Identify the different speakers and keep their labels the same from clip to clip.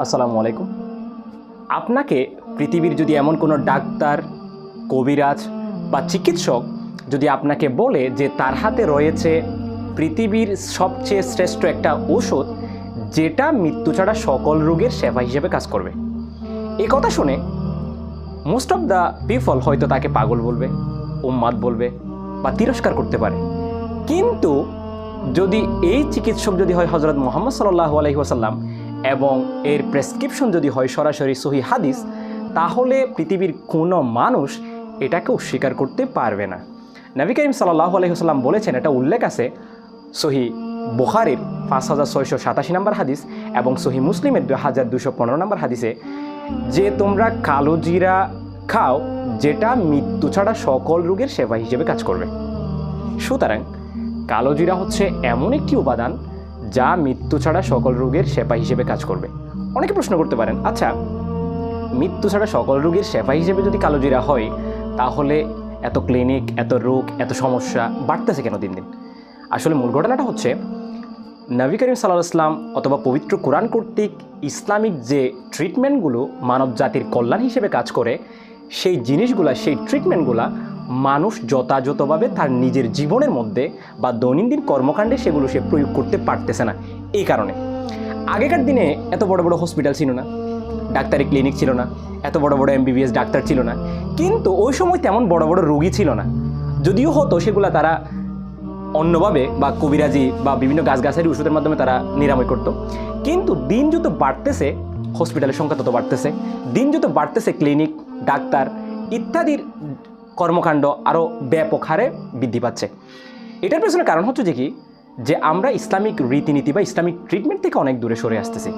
Speaker 1: আসসালামু আলাইকুম। আপনাকে পৃথিবীর যদি এমন কোনো ডাক্তার, কবিরাজ বা চিকিৎসক যদি আপনাকে বলে যে তার হাতে রয়েছে পৃথিবীর সবচেয়ে শ্রেষ্ঠ একটা ঔষধ, যেটা মৃত্যু ছাড়া সকল রোগের সেবা হিসেবে কাজ করবে। এই কথা শুনে মোস্ট অফ দ্য পিপল হয়তো তাকে পাগল বলবে, উম্মাদ বলবে বা তিরস্কার করতে পারে। কিন্তু যদি এই চিকিৎসক যদি হয় হজরত মোহাম্মদ সাল্লাহ আলহি ওসাল্লাম এবং এর প্রেসক্রিপশন যদি হয় সরাসরি সহি হাদিস, তাহলে পৃথিবীর কোনো মানুষ এটাকে অস্বীকার করতে পারবে না। নবী করিম সাল্লাহ আলহিহাল্লাম বলেছেন, এটা উল্লেখ আছে সহি বুখারির পাঁচ হাজার ছয়শো সাতাশি নম্বর হাদিস এবং সহি মুসলিমের দু হাজার দুশো পনেরো নম্বর হাদিসে, যে তোমরা কালো জিরা খাও, যেটা মৃত্যু ছাড়া সকল রোগের সেবা হিসেবে কাজ করবে। সুতরাং কালো জিরা হচ্ছে এমন একটি উপাদান যা মৃত্যু ছাড়া সকল রোগের সেবা হিসেবে কাজ করবে। অনেকে প্রশ্ন করতে পারেন আচ্ছা মৃত্যু ছাড়া সকল রোগের সেবা হিসেবে যদি কালো জিরা হয়, তাহলে এত ক্লিনিক, এত রোগ, এত সমস্যা বাড়তেছে কেন দিন দিন? আসলে মূল ঘটনাটা হচ্ছে, নবী করিম সাল্লাহ ইসলাম অথবা পবিত্র কোরআন কর্তৃক ইসলামিক যে ট্রিটমেন্টগুলো মানব জাতির কল্যাণ হিসেবে কাজ করে, সেই জিনিসগুলা, সেই ট্রিটমেন্টগুলা মানুষ যথাযথভাবে তার নিজের জীবনের মধ্যে বা দৈনন্দিন কর্মকাণ্ডে সেগুলো সে প্রয়োগ করতে পারতেছে না। এই কারণে। আগেকার দিনে এত বড় বড় হসপিটাল ছিল না। ডাক্তারি ক্লিনিক ছিল না। এত বড় বড় এমবিবিএস ডাক্তার ছিল না। কিন্তু ওই সময় তেমন বড় বড় রোগী ছিল না। যদিও হতো সেগুলা তারা অন্যভাবে বা কবিরাজি বা বিভিন্ন গাছগাছালি ওষুধের মাধ্যমে তারা নিরাময় করত। কিন্তু দিন যত বাড়তেছে হসপিটালের সংখ্যা তত বাড়তেছে। দিন যত বাড়তেছে ক্লিনিক ডাক্তার ইত্যাদির কর্মকাণ্ড আরও ব্যাপক হারে বৃদ্ধি পাচ্ছে। এটার পেছনে কারণ হচ্ছে যে কি? যে আমরা ইসলামিক রীতিনীতি বা ইসলামিক ট্রিটমেন্ট থেকে অনেক দূরে সরে আসতেছি।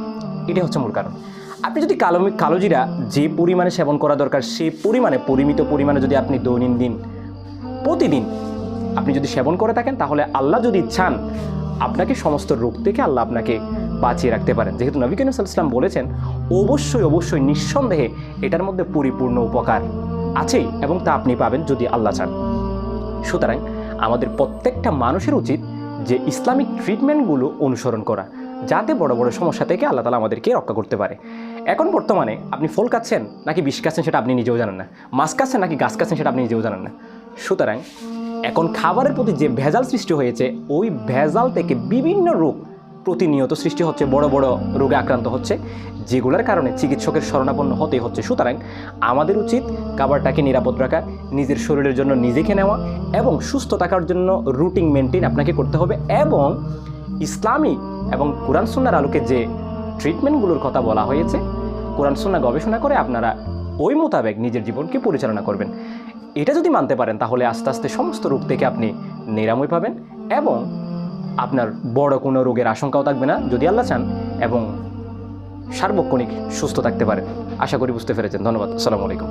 Speaker 1: এটাই হচ্ছে মূল কারণ। আপনি যদি কালো কালোজিরা যে পরিমাণে সেবন করা দরকার সেই পরিমাণে, পরিমিত পরিমাণে যদি আপনি দৈনন্দিন, প্রতিদিন আপনি যদি সেবন করে থাকেন, তাহলে আল্লাহ যদি চান, আপনাকে সমস্ত রোগ থেকে আল্লাহ আপনাকে বাঁচিয়ে রাখতে পারেন। যেহেতু নবী সাল্লাল্লাহু বলেছেন, অবশ্যই অবশ্যই নিঃসন্দেহে এটার মধ্যে পরিপূর্ণ উপকার। আছেই এবং তা আপনি পাবেন যদি আল্লাহ চান। সুতরাং আমাদের প্রত্যেকটা মানুষের উচিত যে ইসলামিক ট্রিটমেন্টগুলো অনুসরণ করা, যাতে বড় বড় সমস্যা থেকে আল্লাহ তালা আমাদেরকে রক্ষা করতে পারে। এখন বর্তমানে আপনি ফল খাচ্ছেন নাকি বিষ খাচ্ছেন সেটা আপনি নিজেও জানেন না। মাছ খাচ্ছেন নাকি গাছ খাচ্ছেন সেটা আপনি নিজেও জানেন না। সুতরাং এখন খাবারের প্রতি যে ভেজাল সৃষ্টি হয়েছে, ওই ভেজাল থেকে বিভিন্ন রোগ প্রতিনিয়ত সৃষ্টি হচ্ছে বড় বড় রোগে আক্রান্ত হচ্ছে, যেগুলোর কারণে চিকিৎসকের শরণাপন্ন হতেই হচ্ছে। সুতরাং আমাদের উচিত খাবারটাকে নিরাপদ রাখা, নিজের শরীরের জন্য নিজেকে নেওয়া এবং সুস্থ থাকার জন্য রুটিন মেনটেন আপনাকে করতে হবে এবং ইসলামী এবং কোরআন সুন্নার আলোকে যে ট্রিটমেন্টগুলোর কথা বলা হয়েছে, কোরআন সুন্না গবেষণা করে আপনারা ওই মোতাবেক নিজের জীবনকে পরিচালনা করবেন। এটা যদি মানতে পারেন, তাহলে আস্তে আস্তে সমস্ত রোগ থেকে আপনি নিরাময় পাবেন এবং আপনার বড় কোনো রোগের আশঙ্কাও থাকবে না, যদি আল্লাহ চান, এবং সার্বক্ষণিক সুস্থ থাকতে পারে আশা করি বুঝতে পেরেছেন। ধন্যবাদ। আসসালামু আলাইকুম।